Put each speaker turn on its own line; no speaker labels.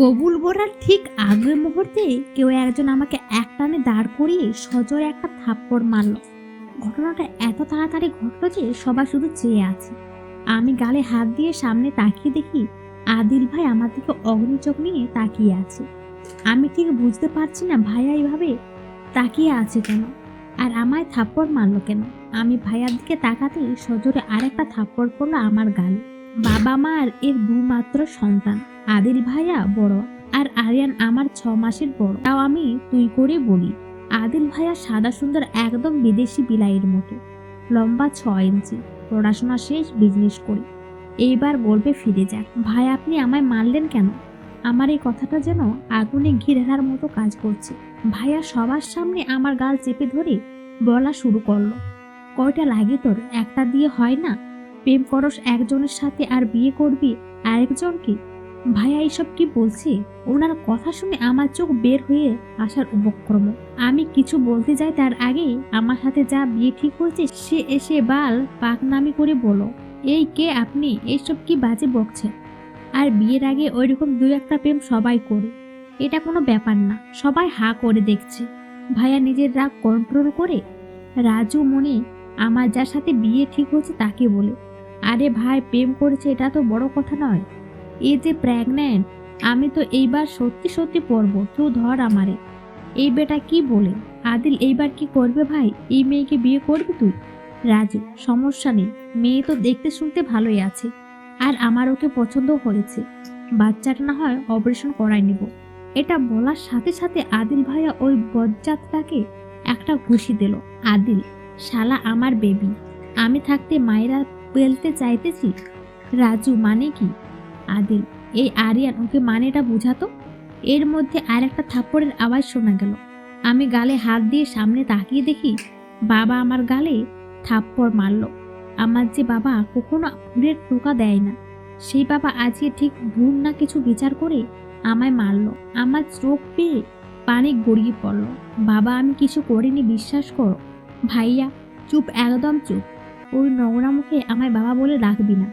কবুল বলার ঠিক আগের মুহূর্তে কেউ একজন আমাকে একটানে দাঁড় করিয়ে সজোরে একটা থাপ্পড় মারল। ঘটনাটা এত তাড়াতাড়ি ঘটলো যে সবাই শুধু চেয়ে আছে। আমি গালে হাত দিয়ে সামনে তাকিয়ে দেখি আদিল ভাই আমার দিকে অগ্নিচোখ নিয়ে তাকিয়ে আছে। আমি ঠিক বুঝতে পারছি না ভাইয়া এইভাবে তাকিয়ে আছে কেন আর আমায় থাপ্পড় মারলো কেন। আমি ভাইয়ার দিকে তাকাতেই সজোরে আরেকটা থাপ্পড় পড়ল আমার গালে। বাবা মা আর এর দু মাত্র সন্তান। আদিল ভাইয়া বড় আর আরিয়ান আমার ছ মাসের বড়। তাও আমি তুই করে বলি। আদিল ভাইয়া সাদা সুন্দর একদম বিদেশি বিলাইয়ের মতো। লম্বা ছ ইঞ্চি। পড়াশোনা শেষ বিজনেস করি। এইবার গল্পে ফিরে যাক। ভাই, আপনি আমায় মারলেন কেন? আমার এই কথাটা যেন আগুনে ঘি মতো কাজ করছে। ভাইয়া সবার সামনে আমার গাল চেপে ধরে বলা শুরু করল। কয়টা লাগে তোর? একটা দিয়ে হয় না? প্রেম করস একজনের সাথে আর বিয়ে করবি আরেকজনকে? ভাইয়া এইসব কি বলছে? ওনার কথা শুনে আমার চোখ বের হয়ে আসার উপক্রম। আমি কিছু বলতে যাই তার আগে আমার সাথে যা বিয়ে ঠিক হয়েছে সে এসে বাল পাকনামি করে বলো, এই কে আপনি? এইসব কি বাজে বকছেন আর বিয়ের আগে ওইরকম দু একটা প্রেম সবাই করে। এটা কোনো ব্যাপার না, সবাই হা করে দেখছে। ভাইয়া নিজের রাগ কন্ট্রোল করে। রাজু মনে আমার যার সাথে বিয়ে ঠিক হয়েছে তাকে বলে আরে ভাই, প্রেম করেছে, এটা তো বড় কথা নয়। এই যে প্রেগন্যান্ট আমি তো এইবার সত্যি সত্যি পড়ব, তুই ধর আমারে। এই বেটা কি বলে? আদিল, এইবার কি করবে ভাই? এই মেয়েকে বিয়ে করবি তুই? রাজু, সমস্যা নেই। মেয়ে তো দেখতে শুনতে ভালোই আছে। আর আমার ওকে পছন্দ হয়েছে। বাচ্চাটা না হয় অপারেশন করাই নিব। এটা বলার সাথে সাথে আদিল ভাইয়া ওই বজ্জাতটাকে একটা ঘুষি দিল। আদিল, শালা আমার বেবি আমি থাকতে মায়েরা পেলতে চাইতেছি। রাজু মানে কি? আদিল, এই আরিয়ান ওকে মানেটা বুঝাতো? এর মধ্যে আর একটা থাপ্পড়ের আওয়াজ শোনা গেল। আমি গালে হাত দিয়ে সামনে তাকিয়ে দেখি বাবা আমার গালে থাপ্পড় মারলো। আমার যে বাবা কখনো ফুলের টোকা দেয় না, সেই বাবা আজকে ঠিক ভুল না কিছু বিচার করে আমায় মারলো। আমার চোখ পেয়ে পানি গড়িয়ে পড়ল। বাবা আমি কিছু করিনি, বিশ্বাস করো। ভাইয়া, চুপ একদম চুপ। ওই নোংরা মুখে আমায় বাবা বলে ডাকবি না।